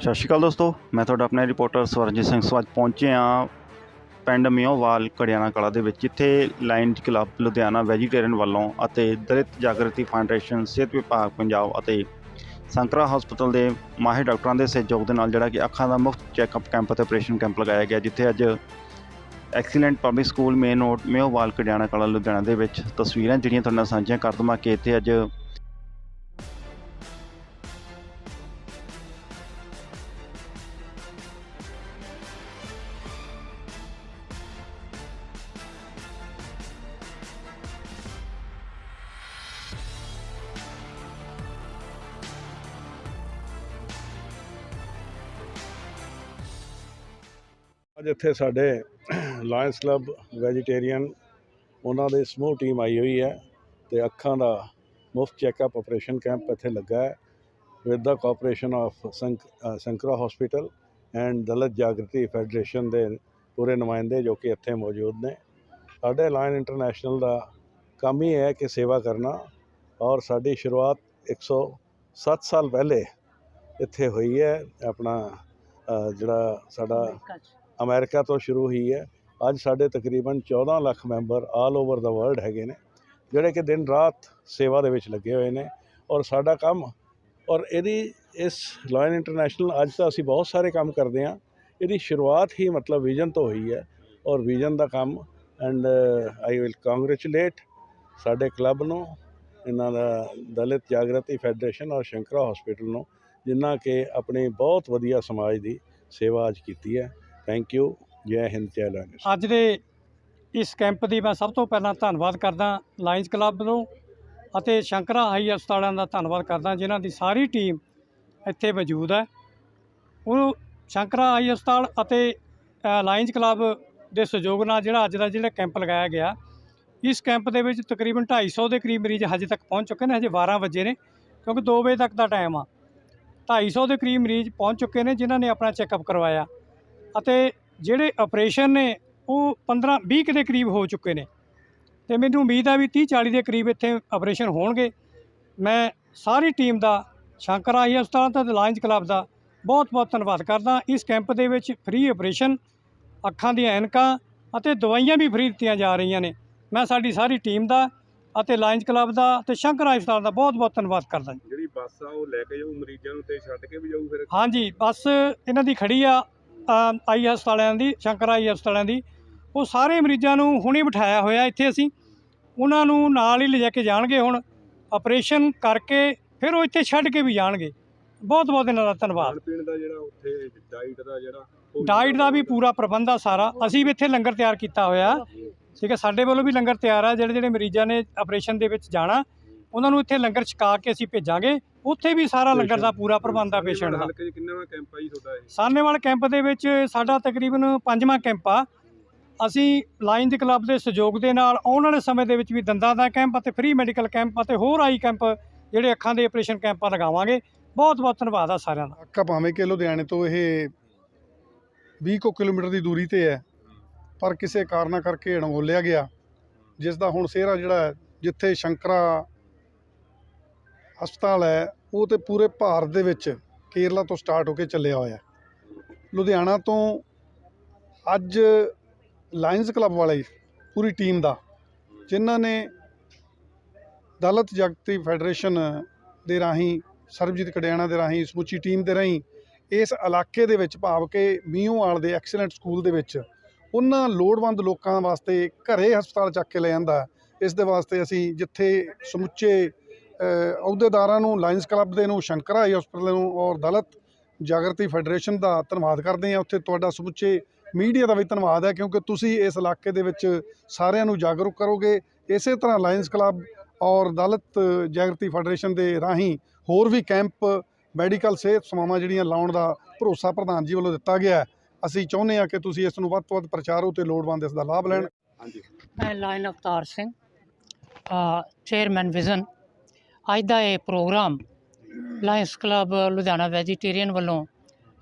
ਸਤਿ ਸ਼੍ਰੀ ਅਕਾਲ ਦੋਸਤੋ, ਮੈਂ ਤੁਹਾਡਾ ਆਪਣਾ ਰਿਪੋਰਟਰ ਸਵਰਜੀਤ ਸਿੰਘ। ਸੋ ਪਹੁੰਚੇ ਹਾਂ ਪਿੰਡ ਮਿਓਵਾਲ ਕੜਿਆਣਾ ਕਲਾ ਦੇ ਵਿੱਚ, ਜਿੱਥੇ ਲਾਇਨਜ਼ ਕਲੱਬ ਲੁਧਿਆਣਾ ਵੈਜੀਟੇਰੀਅਨ ਵੱਲੋਂ ਅਤੇ ਦਲਿਤ ਜਾਗਰਤੀ ਫਾਊਂਡੇਸ਼ਨ ਸਿਹਤ ਵਿਭਾਗ ਪੰਜਾਬ ਅਤੇ ਸੰਕਰਾ ਹਸਪਤਾਲ ਦੇ ਮਾਹਿਰ ਡਾਕਟਰਾਂ ਦੇ ਸਹਿਯੋਗ ਦੇ ਨਾਲ ਜਿਹੜਾ ਕਿ ਅੱਖਾਂ ਦਾ ਮੁਫਤ ਚੈੱਕਅਪ ਕੈਂਪ ਅਤੇ ਆਪਰੇਸ਼ਨ ਕੈਂਪ ਲਗਾਇਆ ਗਿਆ, ਜਿੱਥੇ ਅੱਜ excellent public school main road Miowal Kariana Kalan Ludhiana ਦੇ ਵਿੱਚ ਤਸਵੀਰਾਂ ਜਿਹੜੀਆਂ ਤੁਹਾਡੇ ਨਾਲ ਸਾਂਝੀਆਂ ਕਰ ਦਵਾਂ ਕਿ ਇੱਥੇ ਅੱਜ ਅੱਜ ਇੱਥੇ ਸਾਡੇ ਲਾਇਨਸ ਕਲੱਬ ਵੈਜੀਟੇਰੀਅਨ ਉਹਨਾਂ ਦੇ ਸਮੂਹ ਟੀਮ ਆਈ ਹੋਈ ਹੈ ਤੇ ਅੱਖਾਂ ਦਾ ਮੁਫਤ ਚੈੱਕਅਪ ਆਪਰੇਸ਼ਨ ਕੈਂਪ ਇੱਥੇ ਲੱਗਾ ਹੈ with the cooperation of Sankara hospital and Dalit Jagriti federation ਦੇ ਪੂਰੇ ਨੁਮਾਇੰਦੇ ਜੋ ਕਿ ਇੱਥੇ ਮੌਜੂਦ ਨੇ। ਸਾਡੇ ਲਾਇਨ ਇੰਟਰਨੈਸ਼ਨਲ ਦਾ ਕੰਮ ਹੀ ਹੈ ਕਿ ਸੇਵਾ ਕਰਨਾ ਔਰ ਸਾਡੀ ਸ਼ੁਰੂਆਤ 107 ਸਾਲ ਪਹਿਲੇ ਇੱਥੇ ਹੋਈ ਹੈ ਆਪਣਾ ਜਿਹੜਾ ਸਾਡਾ ਅਮਰੀਕਾ ਤੋਂ ਸ਼ੁਰੂ ਹੋਈ ਹੈ। ਅੱਜ ਸਾਡੇ ਤਕਰੀਬਨ 14 lakh member all over the world ਹੈਗੇ ਨੇ, ਜਿਹੜੇ ਕਿ ਦਿਨ ਰਾਤ ਸੇਵਾ ਦੇ ਵਿੱਚ ਲੱਗੇ ਹੋਏ ਨੇ ਔਰ ਸਾਡਾ ਕੰਮ ਔਰ ਇਹਦੀ ਇਸ ਲਾਇਨ ਇੰਟਰਨੈਸ਼ਨਲ ਅੱਜ ਤਾਂ ਅਸੀਂ ਬਹੁਤ ਸਾਰੇ ਕੰਮ ਕਰਦੇ ਹਾਂ। ਇਹਦੀ ਸ਼ੁਰੂਆਤ ਹੀ ਮਤਲਬ ਵਿਜ਼ਨ ਤੋਂ ਹੋਈ ਹੈ ਔਰ ਵਿਜ਼ਨ ਦਾ ਕੰਮ ਐਂਡ ਆਈ ਵਿਲ ਕੰਗ੍ਰੈਚੁਲੇਟ ਸਾਡੇ ਕਲੱਬ ਨੂੰ, ਇਹਨਾਂ ਦਾ ਦਲਿਤ ਜਾਗਰਤੀ ਫੈਡਰੇਸ਼ਨ ਔਰ ਸ਼ੰਕਰਾ ਹਸਪੀਟਲ ਨੂੰ, ਜਿਨ੍ਹਾਂ ਕਿ ਆਪਣੀ ਬਹੁਤ ਵਧੀਆ ਸਮਾਜ ਦੀ ਸੇਵਾ ਅੱਜ ਕੀਤੀ ਹੈ। ਥੈਂਕ ਯੂ ਜੈ ਹਿੰਦ ਜੈ ਲਾਇਨਸ ਅੱਜ ਦੇ ਇਸ ਕੈਂਪ ਦੀ ਮੈਂ ਸਭ ਤੋਂ ਪਹਿਲਾਂ ਧੰਨਵਾਦ ਕਰਦਾ ਲਾਇਨਸ ਕਲੱਬ ਨੂੰ ਅਤੇ ਸ਼ੰਕਰਾ ਹਾਈ ਹਸਪਤਾਲਾਂ ਦਾ ਧੰਨਵਾਦ ਕਰਦਾ ਜਿਨ੍ਹਾਂ ਦੀ ਸਾਰੀ ਟੀਮ ਇੱਥੇ ਮੌਜੂਦ ਹੈ। ਉਹ ਸ਼ੰਕਰਾ ਹਾਈ ਹਸਪਤਾਲ ਅਤੇ ਅ, ਲਾਇਨਸ ਕਲੱਬ ਦੇ ਸਹਿਯੋਗ ਨਾਲ ਜਿਹੜਾ ਅੱਜ ਦਾ ਜਿਹੜਾ ਕੈਂਪ ਲਗਾਇਆ ਗਿਆ ਇਸ ਕੈਂਪ ਦੇ ਵਿੱਚ ਤਕਰੀਬਨ 250 ਦੇ ਕਰੀਬ ਮਰੀਜ਼ ਹਜੇ ਤੱਕ ਪਹੁੰਚ ਚੁੱਕੇ ਨੇ ਹਜੇ 12 ਵਜੇ ਨੇ ਕਿਉਂਕਿ 2 ਵਜੇ ਤੱਕ ਦਾ ਟਾਈਮ ਆ। 250 ਦੇ ਕਰੀਬ ਮਰੀਜ਼ ਪਹੁੰਚ ਚੁੱਕੇ ਨੇ ਜਿਨ੍ਹਾਂ ਨੇ ਆਪਣਾ ਚੈੱਕਅਪ ਕਰਵਾਇਆ। ਅਤੇ ਜਿਹੜੇ ਆਪਰੇਸ਼ਨ ਨੇ ਉਹ 15 20 ਕੁ ਦੇ ਕਰੀਬ ਹੋ ਚੁੱਕੇ ਨੇ। ਤੇ ਮੈਨੂੰ ਉਮੀਦ ਆ ਵੀ 30 40 ਦੇ ਕਰੀਬ ਇੱਥੇ ਆਪਰੇਸ਼ਨ ਹੋਣਗੇ। ਮੈਂ ਸਾਰੀ ਟੀਮ ਦਾ ਸ਼ੰਕਰ ਹਸਪਤਾਲ ਤੇ ਲਾਇਨਸ ਕਲੱਬ ਦਾ ਬਹੁਤ ਬਹੁਤ ਧੰਨਵਾਦ ਕਰਦਾ। ਇਸ ਕੈਂਪ ਦੇ ਵਿੱਚ ਫ੍ਰੀ ਆਪਰੇਸ਼ਨ ਅੱਖਾਂ ਦੀਆਂ ਐਨਕਾਂ ਅਤੇ ਦਵਾਈਆਂ ਵੀ ਫ੍ਰੀ ਦਿੱਤੀਆਂ ਜਾ ਰਹੀਆਂ ਨੇ। ਮੈਂ ਸਾਡੀ ਸਾਰੀ ਟੀਮ ਦਾ ਅਤੇ ਲਾਇਨਸ ਕਲੱਬ ਦਾ ਤੇ ਸ਼ੰਕਰ ਹਸਪਤਾਲ ਦਾ ਬਹੁਤ ਬਹੁਤ ਧੰਨਵਾਦ ਕਰਦਾ। ਜਿਹੜੀ ਬੱਸ ਆ ਉਹ ਲੈ ਕੇ ਜਾਊ ਮਰੀਜ਼ਾਂ ਨੂੰ ਤੇ ਛੱਡ ਕੇ ਵੀ ਜਾਊ ਫਿਰ? ਹਾਂਜੀ ਬੱਸ ਇਹਨਾਂ ਦੀ ਖੜੀ ਆ। ਅ, ਆਈ ਹਸਪਤਾਲਾਂ ਦੀ ਸ਼ੰਕਰ ਆਈ ਹਸਪਤਾਲਾਂ ਦੀ ਉਹ ਸਾਰੇ ਮਰੀਜ਼ਾਂ ਨੂੰ ਹੁਣੇ ਬਿਠਾਇਆ ਹੋਇਆ ਇੱਥੇ ਅਸੀਂ। ਉਹਨਾਂ ਨੂੰ ਨਾਲ ਹੀ ਲਿਜਾ ਕੇ ਜਾਣਗੇ ਹੁਣ। ਆਪਰੇਸ਼ਨ ਕਰਕੇ ਫਿਰ ਉਹ ਇੱਥੇ ਛੱਡ ਕੇ ਵੀ ਜਾਣਗੇ। ਬਹੁਤ ਬਹੁਤ ਇਹਨਾਂ ਦਾ ਧੰਨਵਾਦ। ਖਾਣ ਪੀਣ ਦਾ ਜਿਹੜਾ ਉੱਥੇ ਡਾਈਟ ਦਾ ਜਿਹੜਾ ਉਹ ਡਾਈਟ ਦਾ ਵੀ ਪੂਰਾ ਪ੍ਰਬੰਧ ਆ ਸਾਰਾ। ਅਸੀਂ ਵੀ ਇੱਥੇ ਲੰਗਰ ਤਿਆਰ ਕੀਤਾ ਹੋਇਆ। ਠੀਕ ਹੈ ਸਾਡੇ ਵੱਲੋਂ ਵੀ ਲੰਗਰ ਤਿਆਰ ਆ। ਜਿਹੜੇ ਜਿਹੜੇ ਮਰੀਜ਼ਾਂ ਨੇ ਆਪਰੇਸ਼ਨ ਦੇ ਵਿੱਚ ਜਾਣਾ ਉਹਨਾਂ ਨੂੰ ਇੱਥੇ ਲੰਗਰ ਛਕਾ ਕੇ ਅਸੀਂ ਭੇਜਾਂਗੇ। ਉੱਥੇ ਵੀ ਸਾਰਾ ਲੰਗਰ ਦਾ ਪੂਰਾ ਪ੍ਰਬੰਧ ਆ ਪੇਸ਼ੈਂਟ ਦਾ। ਹਲਕੇ 'ਚ ਕਿੰਨਾ ਕੈਂਪ ਆ ਜੀ ਤੁਹਾਡਾ ਇਹ? ਸਾਹਨੇਵਾਲ ਕੈਂਪ ਦੇ ਵਿੱਚ ਸਾਡਾ ਤਕਰੀਬਨ ਪੰਜਵਾਂ ਕੈਂਪ ਆ। ਅਸੀਂ ਲਾਇਨਜ਼ ਕਲੱਬ ਦੇ ਸਹਿਯੋਗ ਦੇ ਨਾਲ ਆਉਣ ਵਾਲੇ ਸਮੇਂ ਦੇ ਵਿੱਚ ਵੀ ਦੰਦਾਂ ਦਾ ਕੈਂਪ ਅਤੇ ਫ੍ਰੀ ਮੈਡੀਕਲ ਕੈਂਪ ਅਤੇ ਹੋਰ ਆਈ ਕੈਂਪ ਜਿਹੜੇ ਅੱਖਾਂ ਦੇ ਆਪਰੇਸ਼ਨ ਕੈਂਪਾਂ ਲਗਾਵਾਂਗੇ। ਬਹੁਤ ਬਹੁਤ ਧੰਨਵਾਦ ਆ ਸਾਰਿਆਂ ਦਾ। ਅੱਕਾ ਭਾਵੇਂ ਕਿ ਲੁਧਿਆਣੇ ਤੋਂ ਇਹ 20 ਕੁ ਕਿਲੋਮੀਟਰ ਦੀ ਦੂਰੀ ਤੇ ਹੈ ਪਰ ਕਿਸੇ ਕਾਰਨਾਂ ਕਰਕੇ ਅਣਗੌਲਿਆ ਗਿਆ ਜਿਸ ਦਾ ਹੁਣ ਸਿਹਰਾ ਜਿਹੜਾ ਜਿੱਥੇ ਸ਼ੰਕਰਾ ਹਸਪਤਾਲ ਹੈ, ਉਹ ਤੇ ਪੂਰੇ ਭਾਰਤ ਦੇ ਵਿੱਚ ਕੇਰਲਾ ਤੋਂ ਸਟਾਰਟ ਹੋ ਕੇ ਚੱਲਿਆ ਹੋਇਆ ਲੁਧਿਆਣਾ ਤੋਂ ਅੱਜ ਲਾਇਨਸ ਕਲੱਬ ਵਾਲੇ ਪੂਰੀ ਟੀਮ ਦਾ, ਜਿਨ੍ਹਾਂ ਨੇ ਦਲਤ ਜਾਗਤੀ ਫੈਡਰੇਸ਼ਨ ਦੇ ਰਾਹੀਂ, ਸਰਬਜੀਤ ਕੜਿਆਣਾ ਦੇ ਰਾਹੀਂ, ਸਮੁੱਚੀ ਟੀਮ ਦੇ ਰਾਹੀਂ ਇਸ ਇਲਾਕੇ ਦੇ ਵਿੱਚ ਭਾਵ ਕਿ ਮੀਓਵਾਲ ਦੇ ਐਕਸਲੈਂਟ ਸਕੂਲ ਦੇ ਵਿੱਚ ਉਹਨਾਂ ਲੋੜਵੰਦ ਲੋਕਾਂ ਵਾਸਤੇ ਘਰੇ ਹਸਪਤਾਲ ਚੱਕ ਕੇ ਲੈ ਜਾਂਦਾ ਇਸ ਦੇ ਵਾਸਤੇ ਅਸੀਂ ਜਿੱਥੇ ਸਮੁੱਚੇ ਅਹੁਦੇਦਾਰਾਂ ਨੂੰ ਲਾਇਨਸ ਕਲੱਬ ਦੇ ਨੂੰ ਸ਼ੰਕਰਾ ਹਾਈ ਹਸਪਤਾਲ ਨੂੰ ਔਰ ਦਲਤ ਜਾਗਰਤੀ ਫੈਡਰੇਸ਼ਨ ਦਾ ਧੰਨਵਾਦ ਕਰਦੇ ਹਾਂ। ਉੱਥੇ ਤੁਹਾਡਾ ਸਮੁੱਚੇ ਮੀਡੀਆ ਦਾ ਵੀ ਧੰਨਵਾਦ ਹੈ ਕਿਉਂਕਿ ਤੁਸੀਂ ਇਸ ਇਲਾਕੇ ਦੇ ਵਿੱਚ ਸਾਰਿਆਂ ਨੂੰ ਜਾਗਰੂਕ ਕਰੋਗੇ। ਇਸੇ ਤਰ੍ਹਾਂ ਲਾਇਨਸ ਕਲੱਬ ਔਰ ਦਲਤ ਜਾਗਰਤੀ ਫੈਡਰੇਸ਼ਨ ਦੇ ਰਾਹੀਂ ਹੋਰ ਵੀ ਕੈਂਪ, ਮੈਡੀਕਲ ਸਿਹਤ ਸੇਵਾਵਾਂ ਜਿਹੜੀਆਂ ਲਾਉਣ ਦਾ ਭਰੋਸਾ ਪ੍ਰਧਾਨ ਜੀ ਵੱਲੋਂ ਦਿੱਤਾ ਗਿਆ ਅਸੀਂ ਚਾਹੁੰਦੇ ਹਾਂ ਕਿ ਤੁਸੀਂ ਇਸ ਨੂੰ ਵੱਧ ਤੋਂ ਵੱਧ ਪ੍ਰਚਾਰੋ ਤੇ ਲੋੜਵੰਦ ਇਸ ਦਾ ਲਾਭ ਲੈਣ। ਹਾਂਜੀ। ਮੈਂ lion Avtar Singh chairman vision ਅੱਜ ਦਾ ਇਹ programme lions club Ludhiana vegetarian ਵੱਲੋਂ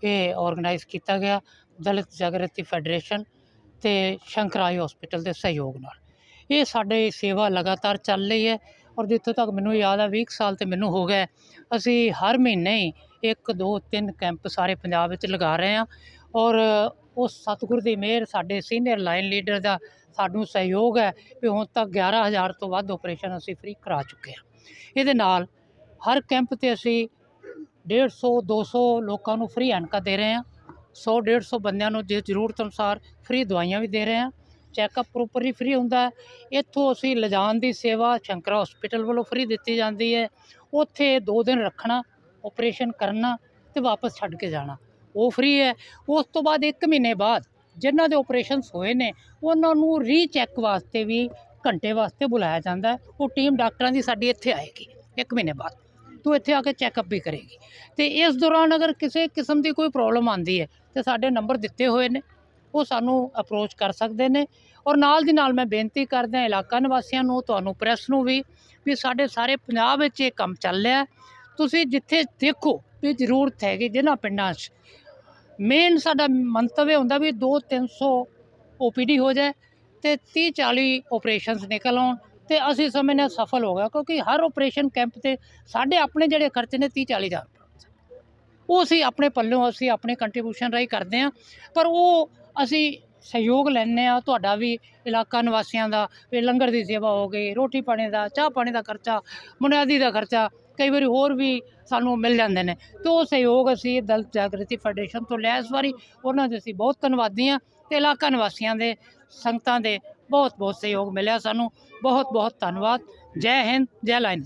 ਇਹ ਆਰਗੇਨਾਈਜ਼ ਕੀਤਾ ਗਿਆ। ਦਲਿਤ ਜਾਗਰਤੀ ਫੈਡਰੇਸ਼ਨ ਤੇ ਸ਼ੰਕਰਾਈ ਹਸਪੀਟਲ ਦੇ ਸਹਿਯੋਗ ਨਾਲ। ਇਹ ਸਾਡੇ ਸੇਵਾ ਲਗਾਤਾਰ ਚੱਲ ਰਹੀ ਹੈ ਔਰ ਜਿੱਥੋਂ ਤੱਕ ਮੈਨੂੰ ਯਾਦ ਆ 20 ਕੁ ਸਾਲ ਤੇ ਮੈਨੂੰ ਹੋ ਗਿਆ ਅਸੀਂ ਹਰ ਮਹੀਨੇ ਹੀ ਇੱਕ, ਦੋ, ਤਿੰਨ ਕੈਂਪ ਸਾਰੇ ਪੰਜਾਬ ਵਿੱਚ ਲਗਾ ਰਹੇ ਹਾਂ ਔਰ ਉਹ ਸਤਿਗੁਰ ਦੀ ਮਿਹਰ ਸਾਡੇ ਸੀਨੀਅਰ ਲਾਈਨ ਲੀਡਰ ਦਾ ਸਾਨੂੰ ਸਹਿਯੋਗ ਹੈ ਵੀ ਹੁਣ ਤੱਕ 11000 ਤੋਂ ਵੱਧ ਆਪਰੇਸ਼ਨ ਅਸੀਂ ਫ੍ਰੀ ਕਰਾ ਚੁੱਕੇ ਹਾਂ। ਇਹਦੇ ਨਾਲ ਹਰ ਕੈਂਪ ਤੇ ਅਸੀਂ 150 200 ਲੋਕਾਂ ਨੂੰ ਫ੍ਰੀ ਐਨਕਾ ਦੇ ਰਹੇ ਹਾਂ। 100 150 ਬੰਦਿਆਂ ਨੂੰ ਜੇ ਜ਼ਰੂਰਤ ਅਨੁਸਾਰ ਫ੍ਰੀ ਦਵਾਈਆਂ ਵੀ ਦੇ ਰਹੇ ਹਾਂ। ਚੈੱਕਅਪ ਪ੍ਰੋਪਰਲੀ ਫ੍ਰੀ ਹੁੰਦਾ ਇੱਥੋਂ ਅਸੀਂ ਲਿਜਾਣ ਦੀ ਸੇਵਾ ਸ਼ੰਕਰਾ ਹਸਪੀਟਲ ਵੱਲੋਂ ਫ੍ਰੀ ਦਿੱਤੀ ਜਾਂਦੀ ਹੈ। ਉੱਥੇ 2 ਦਿਨ ਰੱਖਣਾ ਆਪਰੇਸ਼ਨ ਕਰਨਾ ਤੇ ਵਾਪਸ ਛੱਡ ਕੇ ਜਾਣਾ। ਉਹ ਫ੍ਰੀ ਹੈ। ਉਸ ਤੋਂ ਬਾਅਦ 1 ਮਹੀਨੇ ਬਾਅਦ ਜਿਨ੍ਹਾਂ ਦੇ ਆਪਰੇਸ਼ਨਸ ਹੋਏ ਨੇ, ਉਹਨਾਂ ਨੂੰ ਰੀਚੈਕ ਵਾਸਤੇ ਵੀ ਘੰਟੇ ਵਾਸਤੇ ਬੁਲਾਇਆ ਜਾਂਦਾ ਉਹ ਟੀਮ ਡਾਕਟਰਾਂ ਦੀ ਸਾਡੀ ਇੱਥੇ ਆਏਗੀ 1 ਮਹੀਨੇ ਬਾਅਦ। ਤੂੰ ਇੱਥੇ ਆ ਕੇ ਚੈੱਕਅਪ ਵੀ ਕਰੇਗੀ। ਤੇ ਇਸ ਦੌਰਾਨ ਅਗਰ ਕਿਸੇ ਕਿਸਮ ਦੀ ਕੋਈ ਪ੍ਰੋਬਲਮ ਆਂਦੀ ਹੈ, ਤੇ ਸਾਡੇ ਨੰਬਰ ਦਿੱਤੇ ਹੋਏ ਨੇ। ਉਹ ਸਾਨੂੰ ਅਪਰੋਚ ਕਰ ਸਕਦੇ ਨੇ। ਔਰ ਨਾਲ ਦੀ ਨਾਲ ਮੈਂ ਬੇਨਤੀ ਕਰਦਾ ਇਲਾਕਾ ਨਿਵਾਸੀਆਂ ਨੂੰ, ਤੁਹਾਨੂੰ ਪ੍ਰੈਸ ਨੂੰ ਵੀ ਵੀ ਸਾਡੇ ਸਾਰੇ ਪੰਜਾਬ ਵਿੱਚ ਇਹ ਕੰਮ ਚੱਲ ਰਿਹਾ ਤੁਸੀਂ ਜਿੱਥੇ ਦੇਖੋ, ਵੀ ਜ਼ਰੂਰਤ ਹੈਗੀ ਜਿਹਨਾਂ ਪਿੰਡਾਂ 'ਚ। ਮੇਨ ਸਾਡਾ ਮੰਤਵ ਇਹ ਹੁੰਦਾ ਵੀ 2 300 ਓਪੀਡੀ ਹੋ ਜਾਏ। ਤੇ 30 40 ਆਪਰੇਸ਼ਨਸ ਨਿਕਲ ਆਉਣ ਤੇ ਅਸੀਂ ਸਮਝਦੇ ਹਾਂ ਸਫਲ ਹੋ ਗਿਆ ਕਿਉਂਕਿ ਹਰ ਆਪਰੇਸ਼ਨ ਕੈਂਪ ਤੇ ਸਾਡੇ ਆਪਣੇ ਜਿਹੜੇ ਖਰਚੇ ਨੇ 30 40 ਹਜ਼ਾਰ ਰੁਪਏ। ਉਹ ਅਸੀਂ ਆਪਣੇ ਪੱਲੋਂ ਅਸੀਂ ਆਪਣੇ ਕੰਟਰੀਬਿਊਸ਼ਨ ਰਾਹੀਂ ਕਰਦੇ ਹਾਂ, ਪਰ ਉਹ ਅਸੀਂ ਸਹਿਯੋਗ ਲੈਂਦੇ ਆ ਤੁਹਾਡਾ ਵੀ ਇਲਾਕਾ ਨਿਵਾਸੀਆਂ ਦਾ, ਵੀ ਲੰਗਰ ਦੀ ਸੇਵਾ ਹੋ ਗਈ, ਰੋਟੀ ਪਾਣੀ ਦਾ, ਚਾਹ ਪਾਣੀ ਦਾ ਖਰਚਾ ਬੁਨਿਆਦੀ ਦਾ ਖਰਚਾ ਕਈ ਵਾਰੀ ਹੋਰ ਵੀ ਸਾਨੂੰ ਮਿਲ ਜਾਂਦੇ ਨੇ। ਤੇ ਉਹ ਸਹਿਯੋਗ ਅਸੀਂ ਦਲਿਤ ਜਾਗਰਤੀ ਫੈਡਰੇਸ਼ਨ ਤੋਂ ਲਿਆ। ਇਸ ਵਾਰੀ ਉਹਨਾਂ ਦੇ ਅਸੀਂ ਬਹੁਤ ਧੰਨਵਾਦੀ ਹਾਂ ਤੇ ਇਲਾਕਾ ਨਿਵਾਸੀਆਂ ਦੇ, ਸੰਗਤਾਂ ਦੇ ਬਹੁਤ ਬਹੁਤ ਸਹਿਯੋਗ ਮਿਲਿਆ ਸਾਨੂੰ। ਬਹੁਤ ਬਹੁਤ ਧੰਨਵਾਦ। ਜੈ ਹਿੰਦ, ਜੈ ਲਾਇਨ